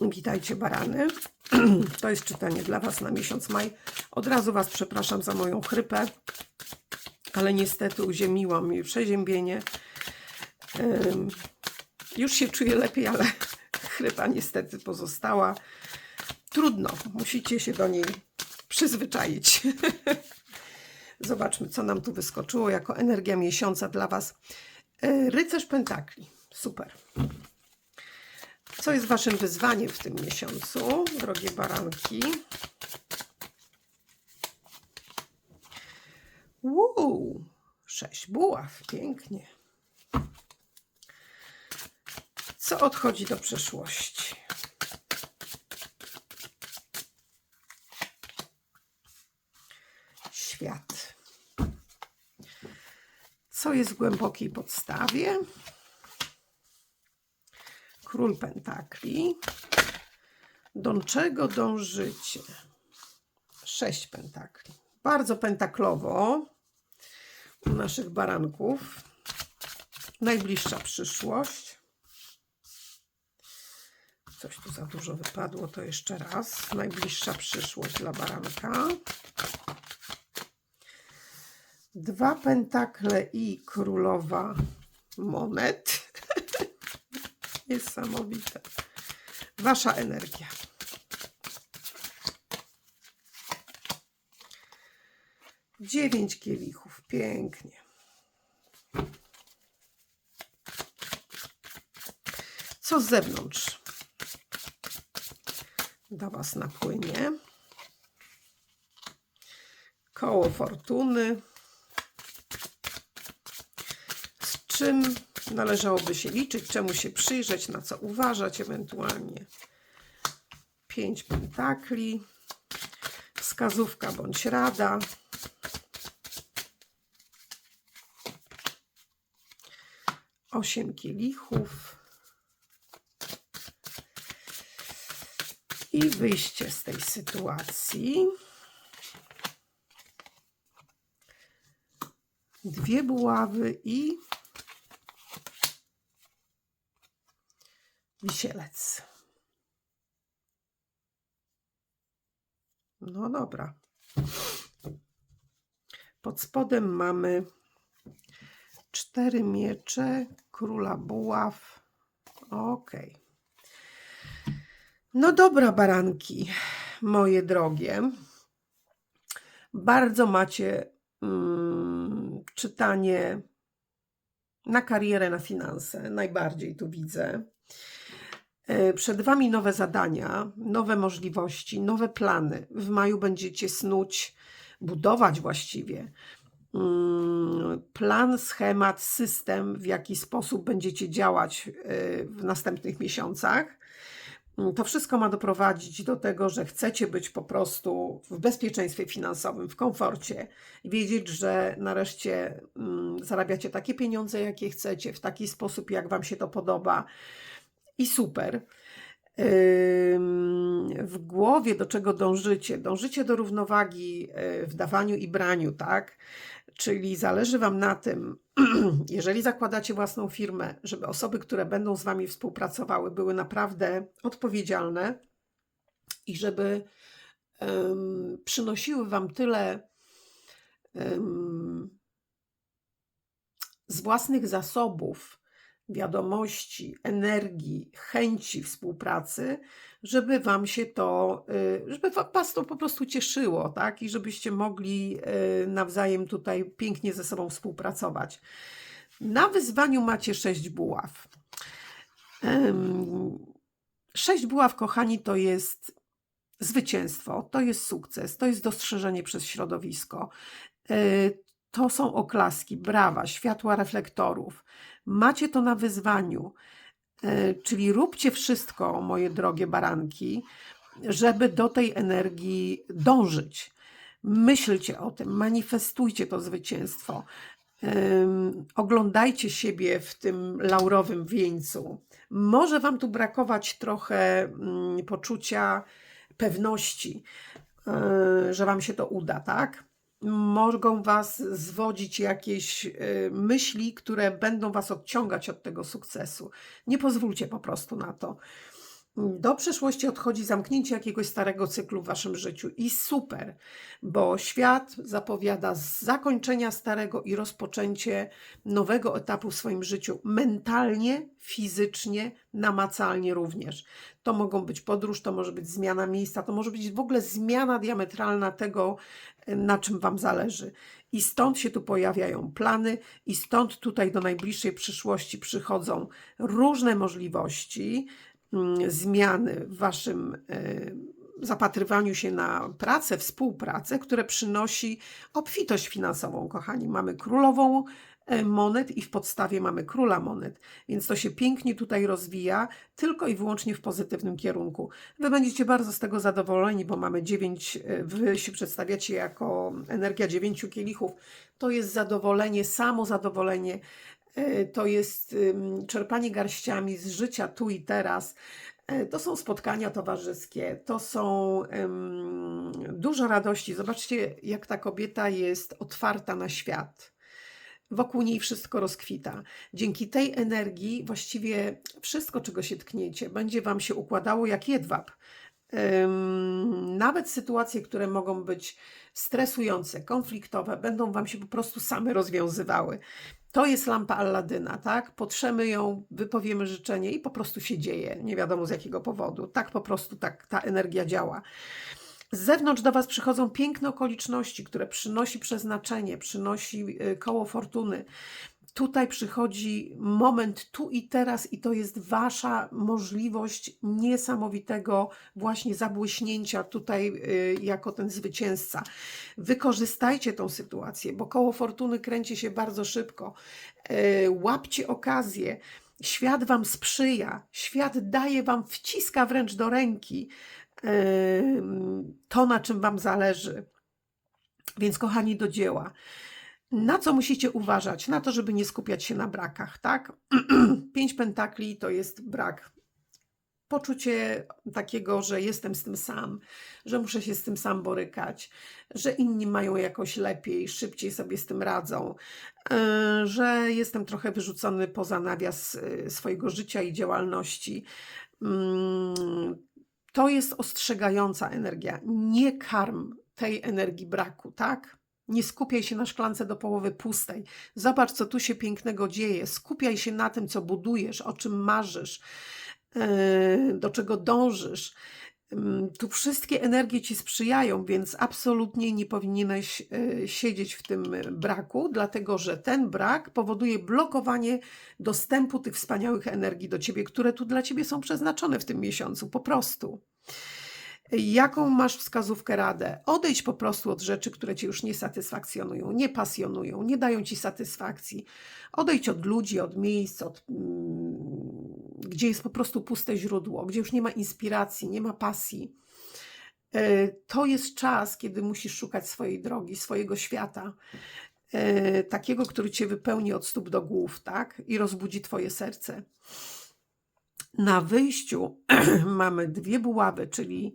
Witajcie barany. To jest czytanie dla Was na miesiąc maj. Od razu Was przepraszam za moją chrypę, ale niestety uziemiłam mi przeziębienie. Już się czuję lepiej, ale chrypa niestety pozostała. Trudno, musicie się do niej przyzwyczaić. Zobaczmy, co nam tu wyskoczyło jako energia miesiąca dla Was. Yy, Rycerz Pentakli. Super. Co jest Waszym wyzwaniem w tym miesiącu, drogie baranki? Sześć buław, pięknie. Co odchodzi do przeszłości? Świat. Co jest w głębokiej podstawie? Król Pentakli. Do czego dążycie? Sześć pentakli. Bardzo pentaklowo u naszych baranków. Najbliższa przyszłość. Coś tu za dużo wypadło, to jeszcze raz. Najbliższa przyszłość dla baranka. Dwa pentakle i królowa monet. Niesamowite. Wasza energia. Dziewięć kielichów. Pięknie. Co z zewnątrz? Do Was napłynie. Koło fortuny. Z czym należałoby się liczyć, czemu się przyjrzeć, na co uważać ewentualnie. Pięć pentakli, wskazówka bądź rada. Osiem kielichów. I wyjście z tej sytuacji. Dwie buławy i Wisielec. No dobra. Pod spodem mamy cztery miecze, króla buław. Ok. No dobra, baranki, moje drogie. Bardzo macie mm, czytanie na karierę, na finanse. Najbardziej tu widzę. E, Przed Wami nowe zadania, nowe możliwości, nowe plany. W maju będziecie snuć, budować właściwie mm, plan, schemat, system, w jaki sposób będziecie działać e, w następnych miesiącach. Mm, To wszystko ma doprowadzić do tego, że chcecie być po prostu w bezpieczeństwie finansowym, w komforcie, wiedzieć, że nareszcie mm, zarabiacie takie pieniądze, jakie chcecie, w taki sposób, jak Wam się to podoba i super. W głowie do czego dążycie? Dążycie do równowagi y, w dawaniu i braniu, tak? Czyli zależy Wam na tym, jeżeli zakładacie własną firmę, żeby osoby, które będą z Wami współpracowały, były naprawdę odpowiedzialne i żeby ym, przynosiły Wam tyle ym, z własnych zasobów, wiadomości, energii, chęci współpracy, żeby Wam się to, y, żeby wa- Was to po prostu cieszyło, tak? I żebyście mogli y, nawzajem tutaj pięknie ze sobą współpracować. Na wyzwaniu macie sześć buław. Sześć buław, kochani, to jest zwycięstwo, to jest sukces, to jest dostrzeżenie przez środowisko. Y, To są oklaski, brawa, światła reflektorów. Macie to na wyzwaniu, E, czyli róbcie wszystko, moje drogie baranki, żeby do tej energii dążyć. Myślcie o tym, manifestujcie to zwycięstwo. Oglądajcie siebie w tym laurowym wieńcu. Może Wam tu brakować trochę mm, poczucia pewności, yy, że Wam się to uda, tak? Mogą Was zwodzić jakieś yy, myśli, które będą Was odciągać od tego sukcesu. Nie pozwólcie po prostu na to. Do przeszłości odchodzi zamknięcie jakiegoś starego cyklu w waszym życiu i super, bo świat zapowiada zakończenia starego i rozpoczęcie nowego etapu w swoim życiu mentalnie, fizycznie, namacalnie również. To mogą być podróż, to może być zmiana miejsca, to może być w ogóle zmiana diametralna tego, na czym wam zależy. I stąd się tu pojawiają plany, i stąd tutaj do najbliższej przyszłości przychodzą różne możliwości zmiany w waszym e, zapatrywaniu się na pracę, współpracę, które przynosi obfitość finansową, kochani. Mamy królową E, monet i w podstawie mamy króla monet, więc to się pięknie tutaj rozwija, tylko i wyłącznie w pozytywnym kierunku. Wy będziecie bardzo z tego zadowoleni, bo mamy dziewięć, e, wy się przedstawiacie jako energia dziewięciu kielichów. To jest zadowolenie, samo zadowolenie, to jest czerpanie garściami z życia tu i teraz. To są spotkania towarzyskie, to są um, dużo radości. Zobaczcie, jak ta kobieta jest otwarta na świat wokół niej wszystko rozkwita. Dzięki tej energii właściwie wszystko, czego się tkniecie, będzie Wam się układało jak jedwab. Nawet sytuacje, które mogą być stresujące, konfliktowe, będą Wam się po prostu same rozwiązywały. To jest lampa Alladyna, tak? Potrzemy ją, wypowiemy życzenie i po prostu się dzieje. Nie wiadomo z jakiego powodu. Tak po prostu tak ta energia działa. Z zewnątrz do Was przychodzą piękne okoliczności, które przynosi przeznaczenie, przynosi y, koło fortuny. Tutaj przychodzi moment tu i teraz, i to jest Wasza możliwość niesamowitego właśnie zabłyśnięcia tutaj y, jako ten zwycięzca. Wykorzystajcie tą sytuację, bo koło fortuny kręci się bardzo szybko. Y, łapcie okazję. Świat Wam sprzyja, świat daje Wam, wciska wręcz do ręki to, na czym Wam zależy. Więc, kochani, do dzieła. Na co musicie uważać? Na to, żeby nie skupiać się na brakach, tak? Pięć pentakli to jest brak. Poczucie takiego, że jestem z tym sam, że muszę się z tym sam borykać, że inni mają jakoś lepiej, szybciej sobie z tym radzą, e, że jestem trochę wyrzucony poza nawias e, swojego życia i działalności mm, to jest ostrzegająca energia. Nie karm tej energii braku, tak? Nie skupiaj się na szklance do połowy pustej. Zobacz, co tu się pięknego dzieje. Skupiaj się na tym, co budujesz, o czym marzysz, e, do czego dążysz. Tu wszystkie energie ci sprzyjają, więc absolutnie nie powinieneś e, siedzieć w tym braku, dlatego że ten brak powoduje blokowanie dostępu tych wspaniałych energii do ciebie, które tu dla ciebie są przeznaczone w tym miesiącu, po prostu. Jaką masz wskazówkę, radę? Odejdź po prostu od rzeczy, które cię już nie satysfakcjonują, nie pasjonują, nie dają ci satysfakcji. Odejdź od ludzi, od miejsc, od, mm, gdzie jest po prostu puste źródło, gdzie już nie ma inspiracji, nie ma pasji. E, to jest czas, kiedy musisz szukać swojej drogi, swojego świata, e, takiego, który cię wypełni od stóp do głów, tak? I rozbudzi twoje serce. Na wyjściu mamy dwie buławy, czyli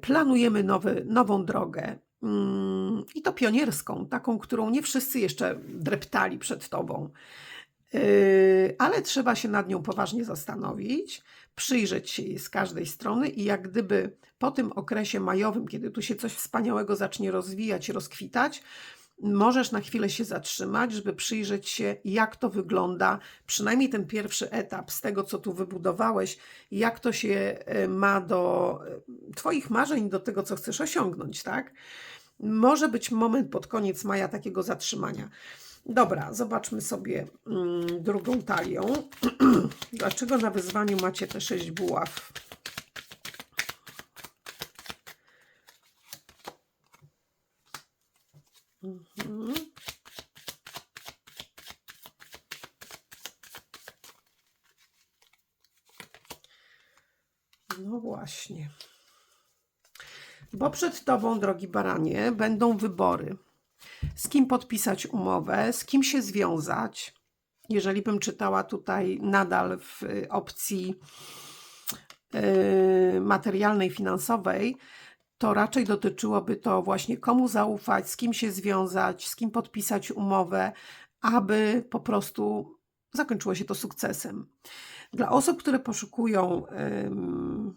planujemy nowy, nową drogę. Mm, I to pionierską, taką, którą nie wszyscy jeszcze dreptali przed tobą. Yy, ale trzeba się nad nią poważnie zastanowić, przyjrzeć się jej z każdej strony i jak gdyby po tym okresie majowym, kiedy tu się coś wspaniałego zacznie rozwijać, rozkwitać, możesz na chwilę się zatrzymać, żeby przyjrzeć się, jak to wygląda, przynajmniej ten pierwszy etap z tego, co tu wybudowałeś, jak to się e, ma do e, Twoich marzeń, do tego, co chcesz osiągnąć, tak? Może być moment pod koniec maja takiego zatrzymania. Dobra, zobaczmy sobie mm, drugą talią. Dlaczego na wyzwaniu macie te sześć buław? Mhm. No właśnie. Bo przed Tobą, drogi baranie, będą wybory. Z kim podpisać umowę, z kim się związać. Jeżeli bym czytała tutaj nadal w opcji yy, materialnej, finansowej, to raczej dotyczyłoby to właśnie komu zaufać, z kim się związać, z kim podpisać umowę, aby po prostu zakończyło się to sukcesem. Dla osób, które poszukują hmm,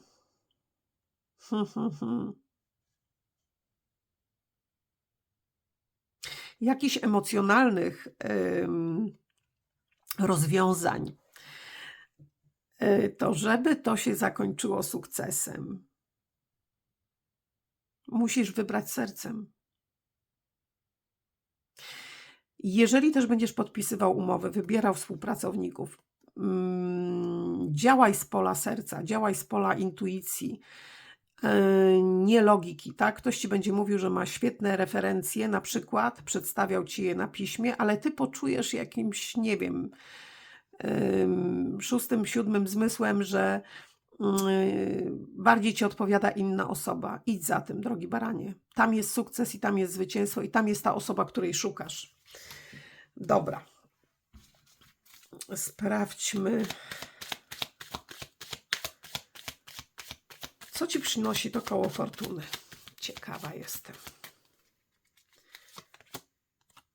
jakichś emocjonalnych em, rozwiązań, e, to żeby to się zakończyło sukcesem, musisz wybrać sercem. Jeżeli też będziesz podpisywał umowy, wybierał współpracowników, mm, działaj z pola serca, działaj z pola intuicji, e, nie logiki, tak? Ktoś ci będzie mówił, że ma świetne referencje, na przykład, przedstawiał ci je na piśmie, ale ty poczujesz jakimś, nie wiem, ym, szóstym, siódmym zmysłem, że bardziej ci odpowiada inna osoba. Idź za tym, drogi baranie. Tam jest sukces i tam jest zwycięstwo i tam jest ta osoba, której szukasz. Dobra. Sprawdźmy. Co ci przynosi to koło fortuny? Ciekawa jestem.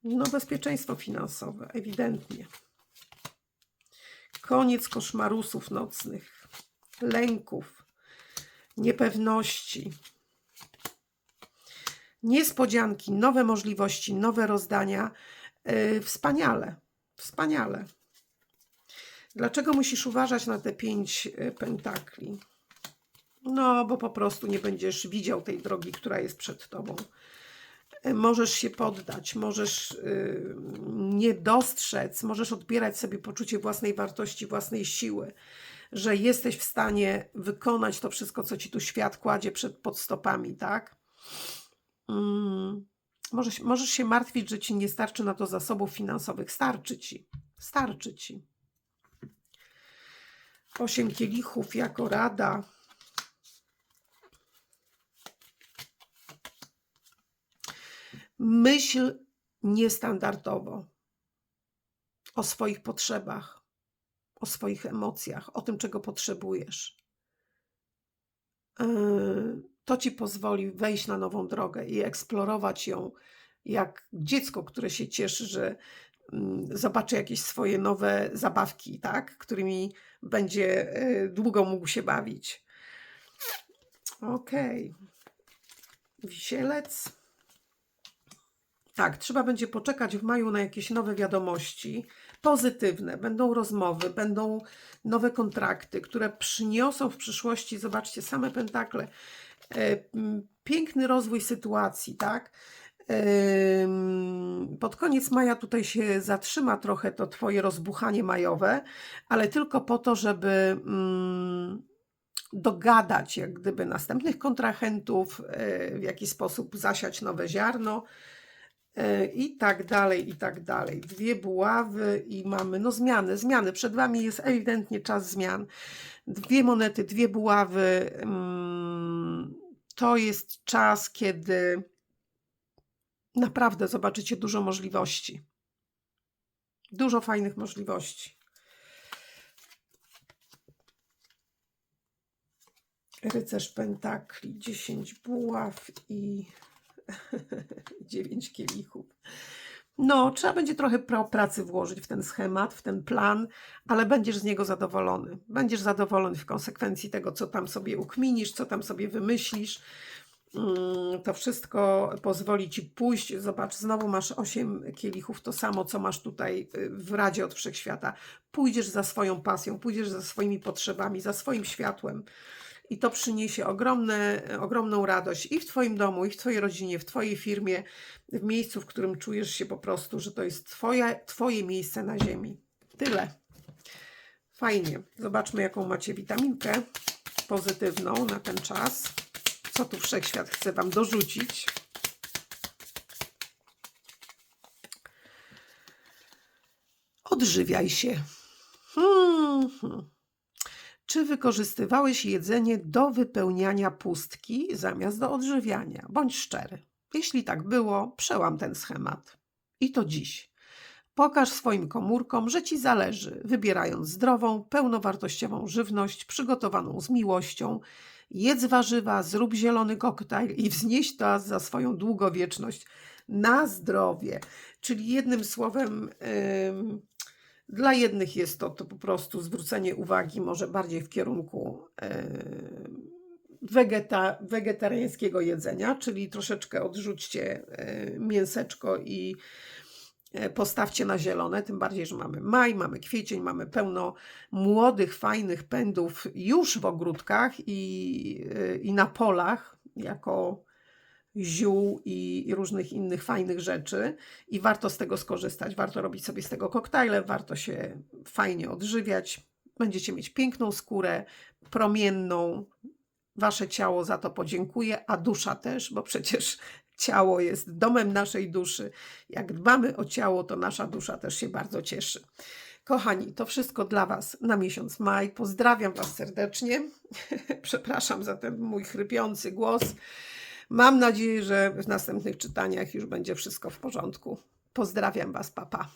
No, bezpieczeństwo finansowe, ewidentnie. Koniec koszmarusów nocnych, lęków, niepewności, niespodzianki, nowe możliwości, nowe rozdania. Yy, wspaniale, wspaniale. Dlaczego musisz uważać na te pięć y, pentakli? No, bo po prostu nie będziesz widział tej drogi, która jest przed tobą. Y, Możesz się poddać, możesz y, nie dostrzec, możesz odbierać sobie poczucie własnej wartości, własnej siły, że jesteś w stanie wykonać to wszystko, co ci tu świat kładzie przed pod stopami, tak? Mm. Możesz, możesz się martwić, że ci nie starczy na to zasobów finansowych. Starczy ci. Starczy ci. Osiem kielichów jako rada. Myśl niestandardowo o swoich potrzebach, o swoich emocjach, o tym, czego potrzebujesz. Yy, To ci pozwoli wejść na nową drogę i eksplorować ją jak dziecko, które się cieszy, że mm, zobaczy jakieś swoje nowe zabawki, tak? którymi będzie e, długo mógł się bawić. Okej. Wisielec. Tak, trzeba będzie poczekać w maju na jakieś nowe wiadomości, pozytywne. Będą rozmowy, będą nowe kontrakty, które przyniosą w przyszłości, zobaczcie, same pentakle, e, piękny rozwój sytuacji, tak? Pod koniec maja tutaj się zatrzyma trochę to Twoje rozbuchanie majowe, ale tylko po to, żeby mm, dogadać jak gdyby następnych kontrahentów, e, w jaki sposób zasiać nowe ziarno i tak dalej, i tak dalej. Dwie buławy i mamy, no zmiany, zmiany. Przed Wami jest ewidentnie czas zmian. Dwie monety, dwie buławy. mm, To jest czas, kiedy naprawdę zobaczycie dużo możliwości. Dużo fajnych możliwości. Rycerz Pentakli, 10 buław i 9 kielichów. No, trzeba będzie trochę pracy włożyć w ten schemat, w ten plan, ale będziesz z niego zadowolony. Będziesz zadowolony w konsekwencji tego, co tam sobie ukminisz, co tam sobie wymyślisz. Mm, To wszystko pozwoli ci pójść. Zobacz, znowu masz 8 kielichów, to samo, co masz tutaj y, w Radzie od Wszechświata. Pójdziesz za swoją pasją, pójdziesz za swoimi potrzebami, za swoim światłem. I to przyniesie ogromne, ogromną radość i w Twoim domu, i w Twojej rodzinie, w Twojej firmie, w miejscu, w którym czujesz się po prostu, że to jest twoje, twoje miejsce na ziemi. Tyle. Fajnie. Zobaczmy, jaką macie witaminkę pozytywną na ten czas. Co tu wszechświat chce Wam dorzucić? Odżywiaj się. Hmm, hmm. Czy wykorzystywałeś jedzenie do wypełniania pustki zamiast do odżywiania? Bądź szczery. Jeśli tak było, przełam ten schemat. I to dziś. Pokaż swoim komórkom, że ci zależy, wybierając zdrową, pełnowartościową żywność przygotowaną z miłością. Jedz warzywa, zrób zielony koktajl i wznieś to za swoją długowieczność na zdrowie. Czyli jednym słowem, Dla jednych jest to, to po prostu zwrócenie uwagi może bardziej w kierunku e, wegeta, wegetariańskiego jedzenia, czyli troszeczkę odrzućcie e, mięseczko i e, postawcie na zielone, tym bardziej, że mamy maj, mamy kwiecień, mamy pełno młodych, fajnych pędów już w ogródkach i, i na polach, jako ziół i, i różnych innych fajnych rzeczy i warto z tego skorzystać. Warto robić sobie z tego koktajle, warto się fajnie odżywiać. Będziecie mieć piękną skórę, promienną. Wasze ciało za to podziękuje, a dusza też, bo przecież ciało jest domem naszej duszy. Jak dbamy o ciało, to nasza dusza też się bardzo cieszy. Kochani, to wszystko dla Was na miesiąc maj. Pozdrawiam Was serdecznie. Przepraszam za ten mój chrypiący głos. Mam nadzieję, że w następnych czytaniach już będzie wszystko w porządku. Pozdrawiam Was, papa.